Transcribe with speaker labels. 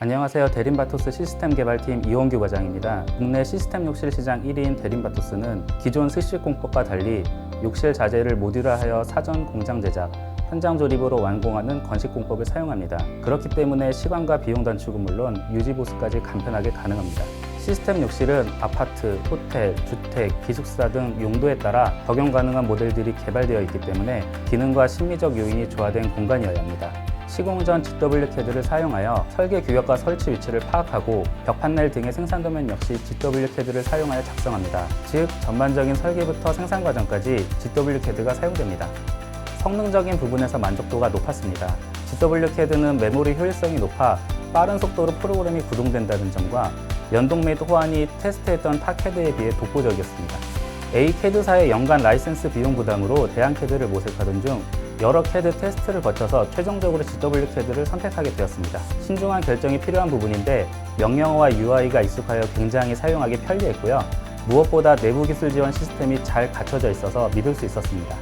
Speaker 1: 안녕하세요. 대림바토스 시스템 개발팀 이원규 과장입니다. 국내 시스템 욕실 시장 1위인 대림바토스는 기존 스식 공법과 달리 욕실 자재를 모듈화하여 사전 공장 제작, 현장 조립으로 완공하는 건식 공법을 사용합니다. 그렇기 때문에 시간과 비용 단축은 물론 유지 보수까지 간편하게 가능합니다. 시스템 욕실은 아파트, 호텔, 주택, 기숙사 등 용도에 따라 적용 가능한 모델들이 개발되어 있기 때문에 기능과 심미적 요인이 조화된 공간이어야 합니다. 시공 전 GW 캐드를 사용하여 설계 규격과 설치 위치를 파악하고 벽 판넬 등의 생산 도면 역시 GW 캐드를 사용하여 작성합니다. 즉 전반적인 설계부터 생산 과정까지 GW 캐드가 사용됩니다. 성능적인 부분에서 만족도가 높았습니다. GW 캐드는 메모리 효율성이 높아 빠른 속도로 프로그램이 구동된다는 점과 연동 및 호환이 테스트했던 타 캐드에 비해 독보적이었습니다. A 캐드사의 연간 라이센스 비용 부담으로 대한 캐드를 모색하던 중 여러 캐드 테스트를 거쳐서 최종적으로 GW 캐드를 선택하게 되었습니다. 신중한 결정이 필요한 부분인데 명령어와 UI가 익숙하여 굉장히 사용하기 편리했고요. 무엇보다 내부 기술 지원 시스템이 잘 갖춰져 있어서 믿을 수 있었습니다.